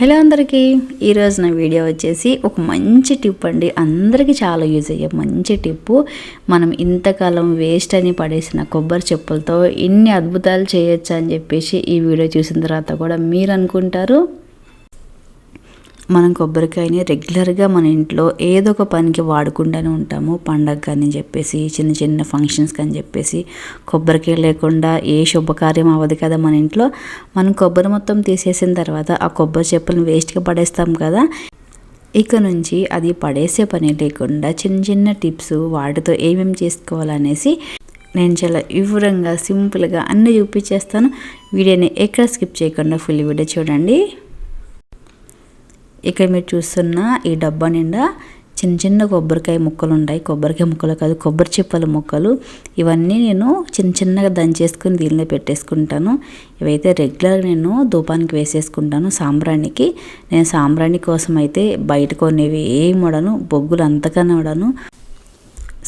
Hello అందరికీ. ఈరోజు నా వీడియో వచ్చేసి ఒక మంచి టిప్ అండి. అందరికీ చాలా యూజ్ అయ్యే మంచి టిప్పు. మనం ఇంతకాలం వేస్ట్ అని పడేసిన కొబ్బరి చెప్పులతో ఇన్ని అద్భుతాలు చేయొచ్చు అని చెప్పేసి ఈ వీడియో చూసిన తర్వాత కూడా మీరు అనుకుంటారు. మనం కొబ్బరికాయని రెగ్యులర్గా మన ఇంట్లో ఏదో ఒక పనికి వాడుకుంటూనే ఉంటాము. పండగ అని చెప్పేసి చిన్న చిన్న ఫంక్షన్స్ అని చెప్పేసి కొబ్బరికాయ లేకుండా ఏ శుభకార్యం అవ్వదు కదా మన ఇంట్లో. మనం కొబ్బరి మొత్తం తీసేసిన తర్వాత ఆ కొబ్బరి చెప్పులను వేస్ట్గా పడేస్తాం కదా. ఇక నుంచి అది పడేసే పని లేకుండా చిన్న చిన్న టిప్స్ వాటితో ఏమేమి చేసుకోవాలనేసి నేను చాలా వివరంగా సింపుల్గా అన్నీ చూపించేస్తాను. వీడియోని ఎక్కడ స్కిప్ చేయకుండా ఫుల్ వీడియో చూడండి. ఇక్కడ మీరు చూస్తున్న ఈ డబ్బా నిండా చిన్న చిన్న కొబ్బరికాయ ముక్కలు ఉంటాయి. కొబ్బరికాయ ముక్కలు కాదు కొబ్బరి చిప్పల ముక్కలు. ఇవన్నీ నేను చిన్న చిన్నగా దంచేసుకుని దీనిలో పెట్టేసుకుంటాను. ఇవైతే రెగ్యులర్గా నేను ధూపానికి వేసేసుకుంటాను సాంబ్రాణికి. నేను సాంబ్రాణి కోసం అయితే బయట కొనేవి ఏం వడను బొగ్గులు అంతకన్నా వడను.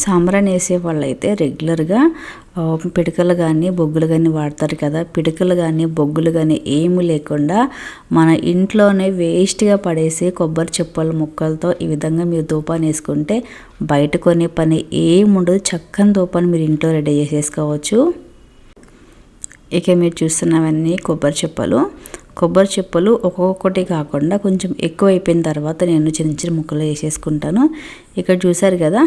సాంబ్రాణి వేసే వాళ్ళైతే రెగ్యులర్గా పిడకలు కానీ బొగ్గులు కానీ వాడతారు కదా. పిడకలు కానీ బొగ్గులు కానీ ఏమి లేకుండా మన ఇంట్లోనే వేస్ట్గా పడేసి కొబ్బరి చెప్పల ముక్కలతో ఈ విధంగా మీరు దూపాన్ని వేసుకుంటే బయట కొనే పని ఏముండదు. చక్కని దూపాన్ని మీరు ఇంట్లో రెడీ చేసేసుకోవచ్చు. ఇక మీరు చూస్తున్నవన్నీ కొబ్బరి చెప్పలు. కొబ్బరి చెప్పులు ఒక్కొక్కటి కాకుండా కొంచెం ఎక్కువ అయిపోయిన తర్వాత నేను చిన్న చిన్న ముక్కలు వేసేసుకుంటాను. ఇక్కడ చూసారు కదా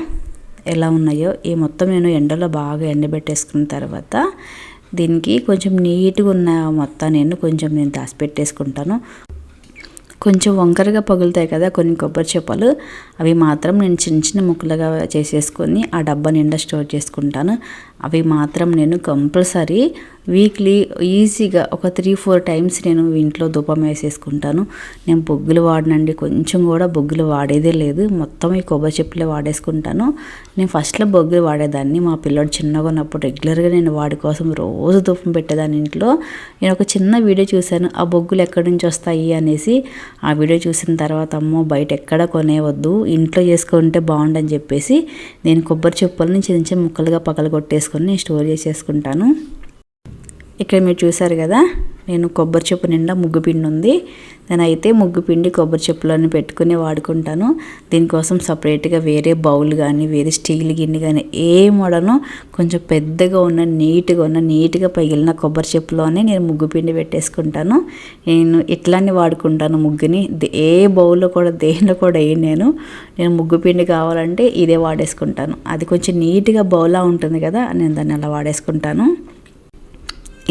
ఎలా ఉన్నాయో ఈ మొత్తం నేను ఎండలో బాగా ఎండబెట్టేసుకున్న తర్వాత దీనికి కొంచెం నీట్గా ఉన్న మొత్తం నేను కొంచెం నేను దాచిపెట్టేసుకుంటాను. కొంచెం వంకరగా పగులుతాయి కదా కొన్ని కొబ్బరి చెప్పలు అవి మాత్రం నేను చిన్న చిన్న ముక్కలుగా చేసేసుకొని ఆ డబ్బా నిండా స్టోర్ చేసుకుంటాను. అవి మాత్రం నేను కంపల్సరీ వీక్లీ ఈజీగా ఒక త్రీ ఫోర్ టైమ్స్ నేను ఇంట్లో ధూపం వేసేసుకుంటాను. నేను బొగ్గులు వాడినండి. కొంచెం కూడా బొగ్గులు వాడేదే లేదు. మొత్తం ఈ కొబ్బరి చెప్పులే వాడేసుకుంటాను. నేను ఫస్ట్లో బొగ్గులు వాడేదాన్ని. మా పిల్లడు చిన్నగా ఉన్నప్పుడు రెగ్యులర్గా నేను వాడి కోసం రోజు ధూపం పెట్టేదాన్ని ఇంట్లో. నేను ఒక చిన్న వీడియో చూశాను. ఆ బొగ్గులు ఎక్కడి నుంచి వస్తాయి? అనేసి ఆ వీడియో చూసిన తర్వాత అమ్మో బయట ఎక్కడ కొనేవద్దు. ఇంట్లో చేసుకుంటే బాగుండని చెప్పేసి నేను కొబ్బరి చెప్పులని చిన్న చిన్న ముక్కలుగా పగల చేసుకొని నేను స్టోర్ చేసేసుకుంటాను. ఇక్కడ మీరు చూసారు కదా నేను కొబ్బరి చెప్పు నిండా ముగ్గు పిండి ఉంది. నేనైతే ముగ్గు పిండి కొబ్బరి చెప్పులను పెట్టుకుని వాడుకుంటాను. దీనికోసం సపరేట్గా వేరే బౌల్ కానీ వేరే స్టీల్ గిన్నె కానీ ఏం వాడను కొంచెం పెద్దగా ఉన్న నీట్గా ఉన్న నీట్గా పగిలిన కొబ్బరి చెప్పులోనే నేను ముగ్గు పిండి పెట్టేసుకుంటాను. నేను ఇట్లానే వాడుకుంటాను ముగ్గుని. ఏ బౌల్లో కూడా దేనిలో కూడా ఏం నేను నేను ముగ్గు పిండి కావాలంటే ఇదే వాడేసుకుంటాను. అది కొంచెం నీట్గా బౌలా ఉంటుంది కదా నేను దాన్ని అలా వాడేసుకుంటాను.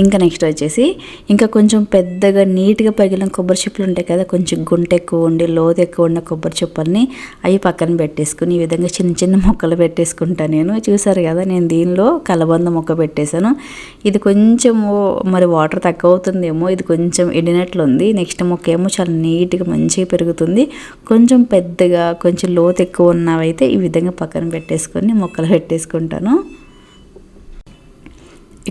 ఇంకా నెక్స్ట్ వచ్చేసి ఇంకా కొంచెం పెద్దగా నీట్గా పగిలిన కొబ్బరి చెప్పులు ఉంటాయి కదా కొంచెం గుంట ఎక్కువ ఉండి లోతు ఎక్కువ ఉన్న కొబ్బరి చెప్పుల్ని అవి పక్కన పెట్టేసుకుని ఈ విధంగా చిన్న చిన్న మొక్కలు పెట్టేసుకుంటాను నేను. చూసారు కదా నేను దీనిలో కలబంద మొక్క పెట్టేశాను. ఇది కొంచెం మరి వాటర్ తక్కువ అవుతుందేమో ఇది కొంచెం ఎండినట్లు ఉంది నెక్స్ట్ మొక్క ఏమో చాలా నీట్గా మంచిగా పెరుగుతుంది. కొంచెం పెద్దగా కొంచెం లోతు ఎక్కువ ఉన్నవైతే ఈ విధంగా పక్కన పెట్టేసుకొని మొక్కలు పెట్టేసుకుంటాను.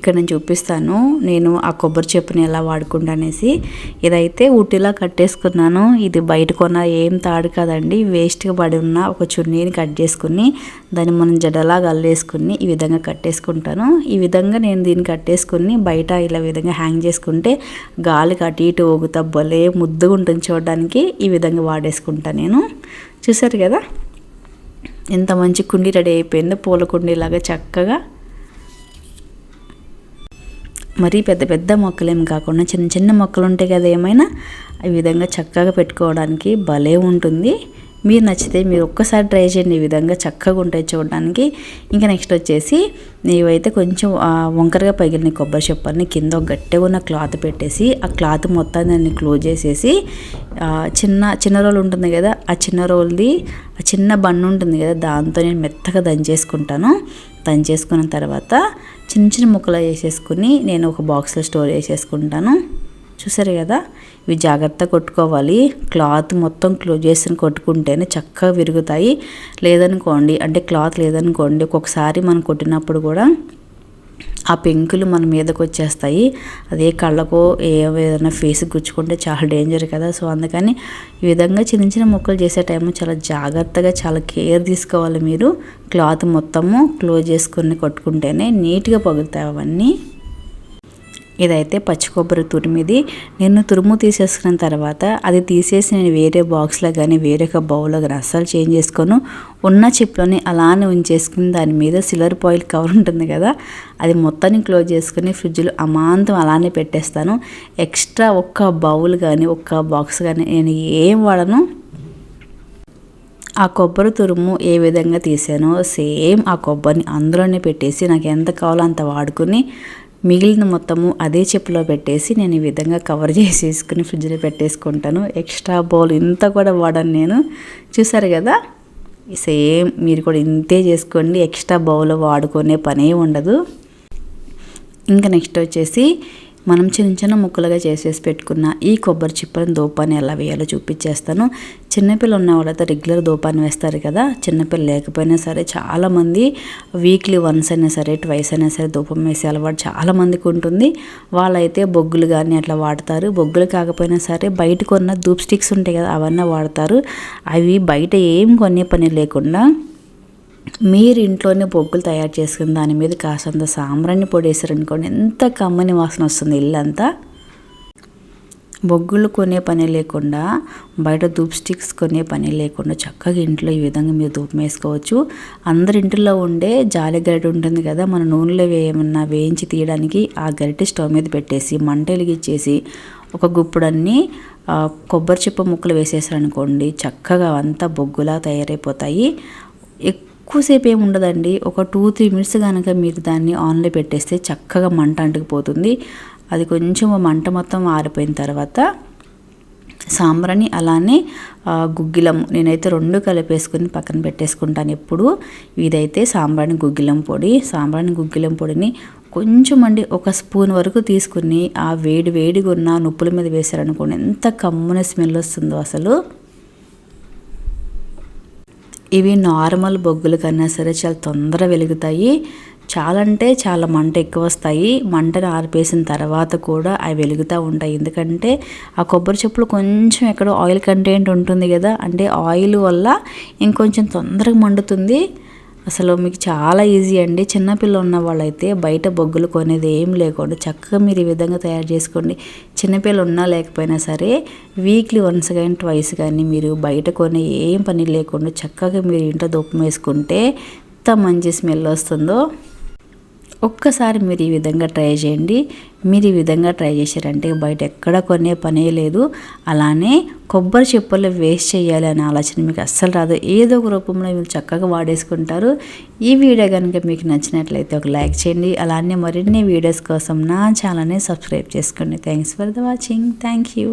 ఇక్కడ నేను చూపిస్తాను. నేను ఆ కొబ్బరి చెప్పుని ఎలా వాడుకుంటానేసి ఇదైతే ఉట్టిలా కట్టేసుకున్నాను. ఇది బయట కొన్న ఏం తాడు కదండి. వేస్ట్గా పడి ఉన్న ఒక చున్నీని కట్ చేసుకుని దాన్ని మనం జడలాగా అల్లేసుకుని ఈ విధంగా కట్టేసుకుంటాను. ఈ విధంగా నేను దీన్ని కట్టేసుకుని బయట ఇలా విధంగా హ్యాంగ్ చేసుకుంటే గాలికి అటు ఇటు ఊగుతా భలే ముద్దుగా ఉంటుంది చూడడానికి. ఈ విధంగా వాడేసుకుంటాను నేను. చూసారు కదా? ఎంత మంచి కుండీ రెడీ అయిపోయిందో పూల కుండీలాగా చక్కగా మరీ పెద్ద పెద్ద మొక్కలేం కాకుండా చిన్న చిన్న మొక్కలు ఉంటాయి కదా ఏమైనా ఈ విధంగా చక్కగా పెట్టుకోవడానికి భలే ఉంటుంది. మీరు నచ్చితే మీరు ఒక్కసారి ట్రై చేయండి ఈ విధంగా చక్కగా ఉంటాయి చూడడానికి. ఇంకా నెక్స్ట్ వచ్చేసి నీవైతే కొంచెం వంకరగా పగిలిన కొబ్బరి చెప్పల్ని కింద గట్టిగా ఉన్న క్లాత్ పెట్టేసి ఆ క్లాత్ మొత్తాన్ని దాన్ని క్లోజ్ చేసేసి చిన్న చిన్న రోల్ ఉంటుంది కదా ఆ చిన్న రోల్ది ఆ చిన్న బండ్ ఉంటుంది కదా దాంతో నేను మెత్తగా దంచేసుకుంటాను. దంచేసుకున్న తర్వాత చిన్న చిన్న ముక్కలు వేసేసుకుని నేను ఒక బాక్స్లో స్టోర్ చేసేసుకుంటాను. చూసారు కదా? ఇవి జాగ్రత్తగా కొట్టుకోవాలి. క్లాత్ మొత్తం క్లోజ్ చేసుకుని కొట్టుకుంటేనే చక్కగా విరుగుతాయి. లేదనుకోండి అంటే క్లాత్ లేదనుకోండి ఒక్కొక్కసారి మనం కొట్టినప్పుడు కూడా ఆ పెంకులు మన మీదకు వచ్చేస్తాయి. అదే కళ్ళకో ఏదైనా ఫేస్కి గుచ్చుకుంటే చాలా డేంజర్ కదా. సో అందుకని ఈ విధంగా చిన్న చిన్న ముక్కలు చేసే టైంలో చాలా జాగ్రత్తగా చాలా కేర్ తీసుకోవాలి మీరు. క్లాత్ మొత్తము క్లోజ్ చేసుకుని కొట్టుకుంటేనే నీట్గా పగులుతాయి అవన్నీ. ఇదైతే పచ్చి కొబ్బరి తురిమిది. నేను తురుము తీసేసుకున్న తర్వాత అది తీసేసి నేను వేరే బాక్స్లో కానీ వేరే ఒక బౌల్లో కానీ అస్సలు చేంజ్ చేసుకోను. ఉన్న చిప్లోని అలానే ఉంచేసుకుని దాని మీద సిల్వర్ పాయిల్ కవర్ ఉంటుంది కదా అది మొత్తాన్ని క్లోజ్ చేసుకుని ఫ్రిడ్జ్లో అమాంతం అలానే పెట్టేస్తాను. ఎక్స్ట్రా ఒక్క బౌల్ కానీ ఒక్క బాక్స్ కానీ నేను ఏం వాడను. ఆ కొబ్బరి తురుము ఏ విధంగా తీసానో సేమ్ ఆ కొబ్బరిని అందులోనే పెట్టేసి నాకు ఎంత కావాలో అంత వాడుకుని మిగిలిన మొత్తము అదే చెప్పులో పెట్టేసి నేను ఈ విధంగా కవర్ చేసేసుకుని ఫ్రిడ్జ్లో పెట్టేసుకుంటాను. ఎక్స్ట్రా బౌల్ ఇంత కూడా వాడను నేను. చూసారు కదా? సేమ్ మీరు కూడా ఇంతే చేసుకోండి. ఎక్స్ట్రా బౌల్ వాడుకునే పనే ఉండదు. ఇంకా నెక్స్ట్ వచ్చేసి మనం చిన్న చిన్న ముక్కలుగా చేసేసి పెట్టుకున్న ఈ కొబ్బరి చిప్పని దోపాన్ని ఎలా వేయాలో చూపించేస్తాను. చిన్నపిల్ల ఉన్న వాళ్ళైతే రెగ్యులర్ దోపాన్ని వేస్తారు కదా. చిన్నపిల్ల లేకపోయినా సరే చాలామంది వీక్లీ వన్స్ అయినా సరే ట్వైస్ అయినా సరే దూపం వేసే అలవాటు చాలామందికి ఉంటుంది. వాళ్ళైతే బొగ్గులు కానీ అట్లా వాడతారు. బొగ్గులు కాకపోయినా సరే బయట కొన్న ధూప్ స్టిక్స్ ఉంటాయి కదా అవన్నీ వాడతారు. అవి బయట ఏం కొనే పని లేకుండా మీరు ఇంట్లోనే బొగ్గులు తయారు చేసుకుని దాని మీద కాసంత సాంబ్రాన్ని పొడేసారనుకోండి ఎంత కమ్మని వాసన వస్తుంది ఇల్లంతా. బొగ్గులు కొనే పని లేకుండా బయట ధూప్ స్టిక్స్ కొనే పని లేకుండా చక్కగా ఇంట్లో ఈ విధంగా మీరు ధూపం వేసుకోవచ్చు. అందరి ఇంట్లో ఉండే జాలి గరిటె ఉంటుంది కదా మన నూనెలో వేయమన్నా వేయించి తీయడానికి ఆ గరిటె స్టవ్ మీద పెట్టేసి మంట వెలిగించేసి ఒక గుప్పుడన్ని కొబ్బరి చిప్ప ముక్కలు వేసేసారనుకోండి చక్కగా అంతా బొగ్గులా తయారైపోతాయి. ఎక్కువసేపు ఏమి ఉండదండి. ఒక టూ త్రీ మినిట్స్ కనుక మీరు దాన్ని ఆన్లో పెట్టేస్తే చక్కగా మంట అంటుకుపోతుంది. అది కొంచెం మంట మొత్తం ఆరిపోయిన తర్వాత సాంబ్రాని అలానే గుగ్గిలం నేనైతే రెండు కలిపేసుకుని పక్కన పెట్టేసుకుంటాను ఎప్పుడు. ఇదైతే సాంబ్రాణి గుగ్గిలం పొడి. సాంబ్రాణి గుగ్గిలం పొడిని కొంచెం అండి ఒక స్పూన్ వరకు తీసుకుని ఆ వేడి వేడిగా ఉన్న నొప్పుల మీద వేశారనుకోండి ఎంత కమ్మున స్మెల్ వస్తుందో అసలు. ఇవి నార్మల్ బొగ్గుల కన్నా సరే చాలా తొందర వెలుగుతాయి. చాలా అంటే చాలా మంట ఎక్కువ వస్తాయి మంటను ఆరిపేసిన తర్వాత కూడా అవి వెలుగుతూ ఉంటాయి. ఎందుకంటే ఆ కొబ్బరి చెప్పులు కొంచెం ఎక్కడో ఆయిల్ కంటెంట్ ఉంటుంది కదా అంటే ఆయిల్ వల్ల ఇంకొంచెం తొందరగా మండుతుంది. అసలు మీకు చాలా ఈజీ అండి. చిన్నపిల్ల ఉన్న వాళ్ళైతే బయట బొగ్గులు కొనేది ఏం లేకుండా చక్కగా మీరు ఈ విధంగా తయారు చేసుకోండి. చిన్నపిల్ల ఉన్నా లేకపోయినా సరే వీక్లీ వన్స్ కానీ ట్వైస్ కానీ మీరు బయట కొనే ఏం పని లేకుండా చక్కగా మీరు ఇంట్లో దుప్పం వేసుకుంటే ఎంత మంచి స్మెల్ వస్తుందో. ఒక్కసారి మీరు ఈ విధంగా ట్రై చేయండి. మీరు ఈ విధంగా ట్రై చేశారంటే బయట ఎక్కడ కొనే పనే లేదు. అలానే కొబ్బరి చెప్పులు వేస్ట్ చేయాలి అనే ఆలోచన మీకు అస్సలు రాదు. ఏదో ఒక రూపంలో మీరు చక్కగా వాడేసుకుంటారు. ఈ వీడియో కనుక మీకు నచ్చినట్లయితే ఒక లైక్ చేయండి. అలానే మరిన్ని వీడియోస్ కోసం నా ఛానల్ని సబ్స్క్రైబ్ చేసుకోండి. Thanks for the watching. Thank you.